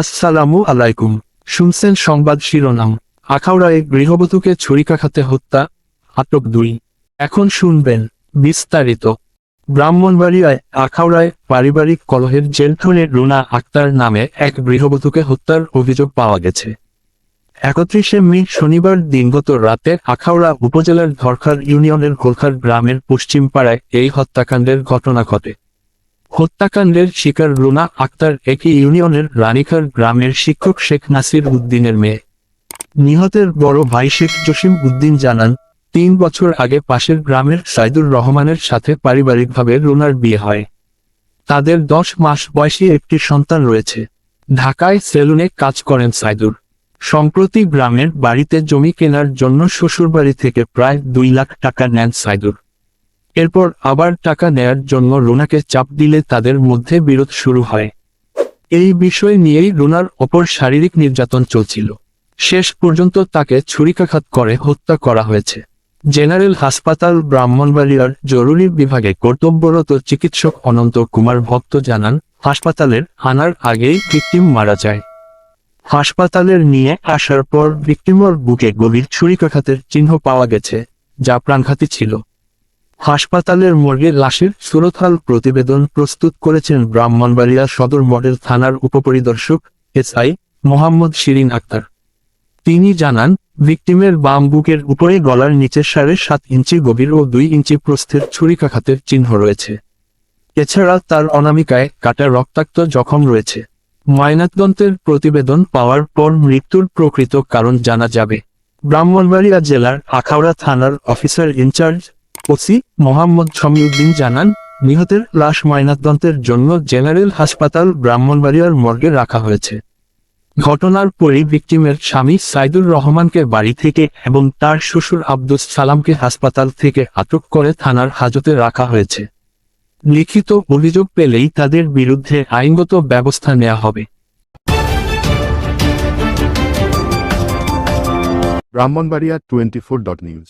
আসসালামু আলাইকুম। শুনছেন সংবাদ শিরোনাম। আখাউড়ায় গৃহবধূকে ছুরিকাঘাতে হত্যা, আটক দুই। এখন শুনবেন বিস্তারিত। ব্রাহ্মণবাড়িয়ায় আখাউড়ায় পারিবারিক কলহের জেল ধরে রুনা আক্তার নামে এক গৃহবধূকে হত্যার অভিযোগ পাওয়া গেছে। একত্রিশে মে শনিবার দিনগত রাতে আখাউড়া উপজেলার ধরখার ইউনিয়নের গোলখার গ্রামের পশ্চিম পাড়ায় এই হত্যাকাণ্ডের ঘটনা ঘটে। হত্যাকাণ্ডের শিকার রুনা আক্তার একই ইউনিয়নের রানীখার গ্রামের শিক্ষক শেখ নাসির উদ্দিনের মেয়ে। নিহতের বড় ভাই শেখ জসিম উদ্দিন জানান, তিন বছর আগে পাশের গ্রামের সাইদুর রহমানের সাথে পারিবারিকভাবে রুনার বিয়ে হয়। তাদের দশ মাস বয়সী একটি সন্তান রয়েছে। ঢাকায় সেলুনে কাজ করেন সাইদুর। সম্প্রতি গ্রামের বাড়িতে জমি কেনার জন্য শ্বশুরবাড়ি থেকে প্রায় দুই লাখ টাকা নেন সাইদুর। এরপর আবার টাকা নেয়ার জন্য রুনাকে চাপ দিলে তাদের মধ্যে বিরোধ শুরু হয়। এই বিষয় নিয়েই রুনার ওপর শারীরিক নির্যাতন চলছিল। শেষ পর্যন্ত তাকে ছুরিকাঘাত করে হত্যা করা হয়েছে। জেনারেল হাসপাতাল ব্রাহ্মণবাড়িয়ার জরুরি বিভাগে কর্তব্যরত চিকিৎসক অনন্ত কুমার ভক্ত জানান, হাসপাতালের আনার আগেই ভিকটিম মারা যায়। হাসপাতালের নিয়ে আসার পর ভিকটিমর বুকে গভীর ছুরিকাঘাতের চিহ্ন পাওয়া গেছে, যা প্রাণঘাতী ছিল। হাসপাতালের মর্গে লাশের সুরথাল প্রতিবেদন প্রস্তুত করেছেন ব্রাহ্মণবাড়িয়া সদর মডেল থানার উপপরিদর্শক এসআই মোহাম্মদ শিরিন আক্তার। তিনি জানান, ভিকটিমের বাম বুকের উপরে গলার নিচে সাড়ে সাত ইঞ্চি গভীর ও দুই ইঞ্চি প্রস্থের ছুরিকাঘাতের চিহ্ন রয়েছে। এছাড়া তার অনামিকায় কাটা রক্তাক্ত জখম রয়েছে। ময়নাতদন্তের প্রতিবেদন পাওয়ার পর মৃত্যুর প্রকৃত কারণ জানা যাবে। ব্রাহ্মণবাড়িয়া জেলার আখাউড়া থানার officer in charge OC Mohammad Shamiuddin জানান, নিহতের লাশ ময়নাতদন্তের জন্য জেনারেল হাসপাতাল ব্রাহ্মণবাড়িয়ার মর্গে রাখা হয়েছে। ঘটনার পরই ভিকটিমের স্বামী সাইদুর রহমানকে বাড়ি থেকে এবং তার শ্বশুর আব্দুস সালামকে হাসপাতাল থেকে আটক করে থানার হাজতে রাখা হয়েছে। লিখিত অভিযোগ পেলেই তাদের বিরুদ্ধে আইনগত ব্যবস্থা নেওয়া হবে। Brahmanbaria twenty four dot news.